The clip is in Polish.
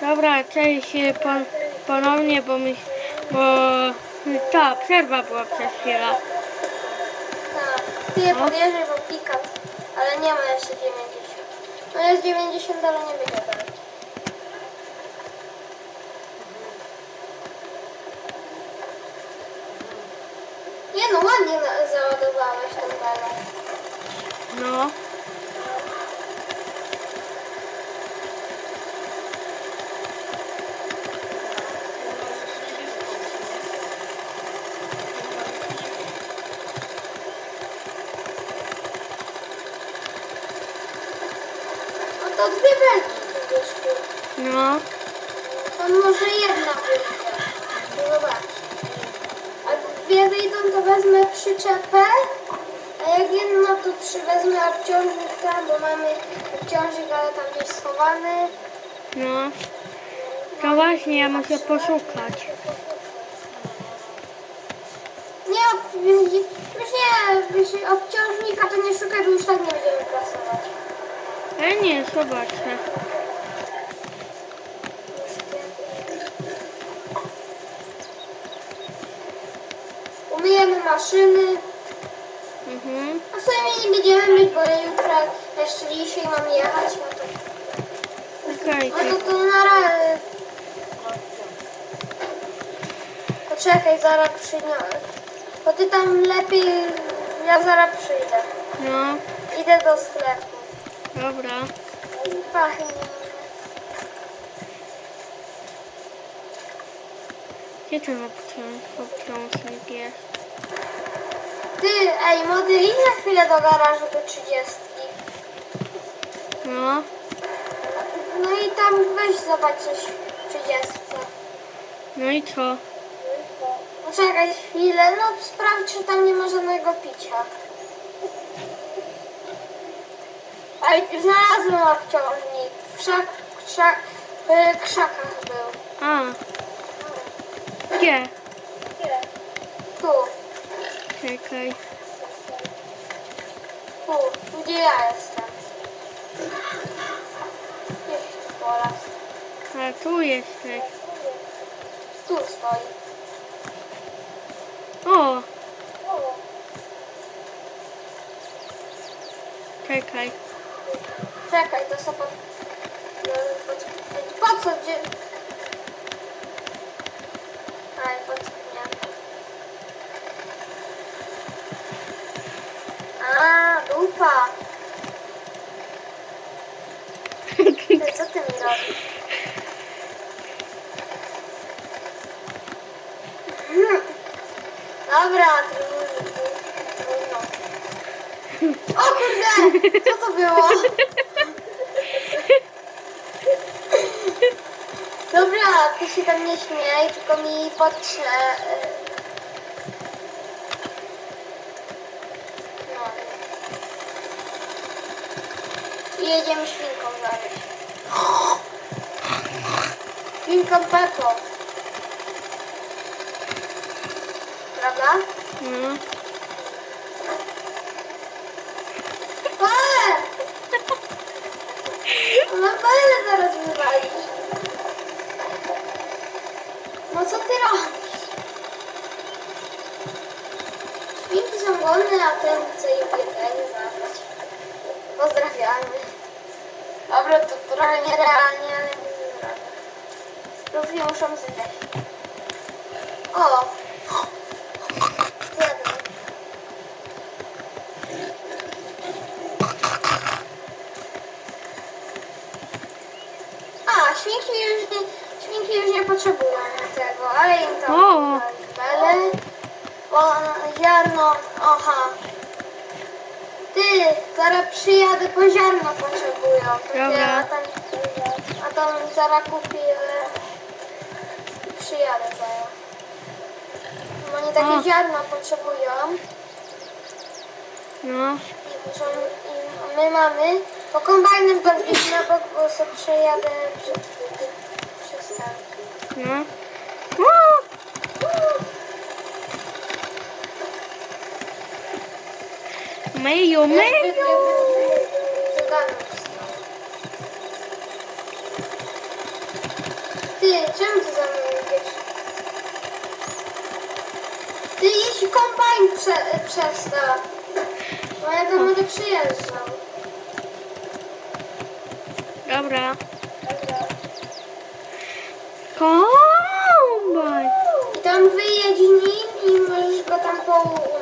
Dobra, cześć e, pon, ponownie, bo mi, bo ta przerwa była przez chwilę. Tak. Ty podjeżdżaj, bo pikam. Ale nie ma jeszcze 90. No jest 90, ale nie biega dalej. Nie no, ładnie załadowałeś tą belę. No, to dwie belki wyszły. no, To może jedna wyjdzie. Zobacz. A dwie wyjdą, to wezmę przyczepę. A jak jedno, to przy, wezmę obciążnik tam, bo mamy obciążnik, ale tam gdzieś schowany. no. To właśnie, ja muszę poszukać. Nie, ob- już nie, obciążnika to nie szukaj, bo już tak nie będziemy pracować. Ale nie, zobaczę. Umyjemy maszyny. Mhm. A w sumie nie będziemy myć, bo jutro jeszcze dzisiaj mam jechać. No to, Okej, no to, to na razie. Poczekaj, zaraz przyjdę. Bo ty tam lepiej, ja zaraz przyjdę. no, Idę do sklepu. Dobra. Gdzie ten obciążnik jest? Ty, ej, młody, idź na chwilę do garażu do 30. No, No i tam weź zobacz coś w 30. no i co? Poczekaj chwilę, no sprawdź, czy tam nie ma żadnego picia. Ej, znalazłem obciążnik. W krzak, w krzakach był. A, gdzie? Tu, Czekaj. tu, gdzie ja jestem. Jeszcze po raz. A tu jesteś. Tu stoi. O, czekaj. Czekaj, to sobie... no, Po, po co? Gdzie... Aj, po co? Nie. A, dupa. Ty, co ty mi robisz? Dobra, trudno. O kurde! Co to było? Dobra, ty się tam nie śmiej, tylko mi potrze. No. I jedziemy świnką zaraz. Świnką Pepą. Prawda? No, Ale! No ale zaraz wywalisz. No co ty robisz? Świnki są głodne, a ten chce im jedzenie zabrać. Pozdrawiamy. Dobra, to trochę nierealnie, ale nie zrobię. Luffy muszą zjeść. O! Zjadłem. A, świnki już nie, świnki już nie potrzebują tego, ale im tam O. bele, bo ziarno, aha. Ty, zaraz przyjadę, po ziarno potrzebują. To Dobra. Ja tam, a tam zaraz kupię i przyjadę zaraz. Bo oni takie O. ziarno potrzebują no, i muszą, i my mamy, po kombajnem to gdzieś na bok, bo sobie przejadę przystanku. No. O! Meju, meju. Ty, czemu ty za mną idziesz? Ty, jeśli kombajn prze, przestał. No ja tam będę przyjeżdżał. Dobra. Kombaj! I tam wyjedź nim i możesz go tam połóż.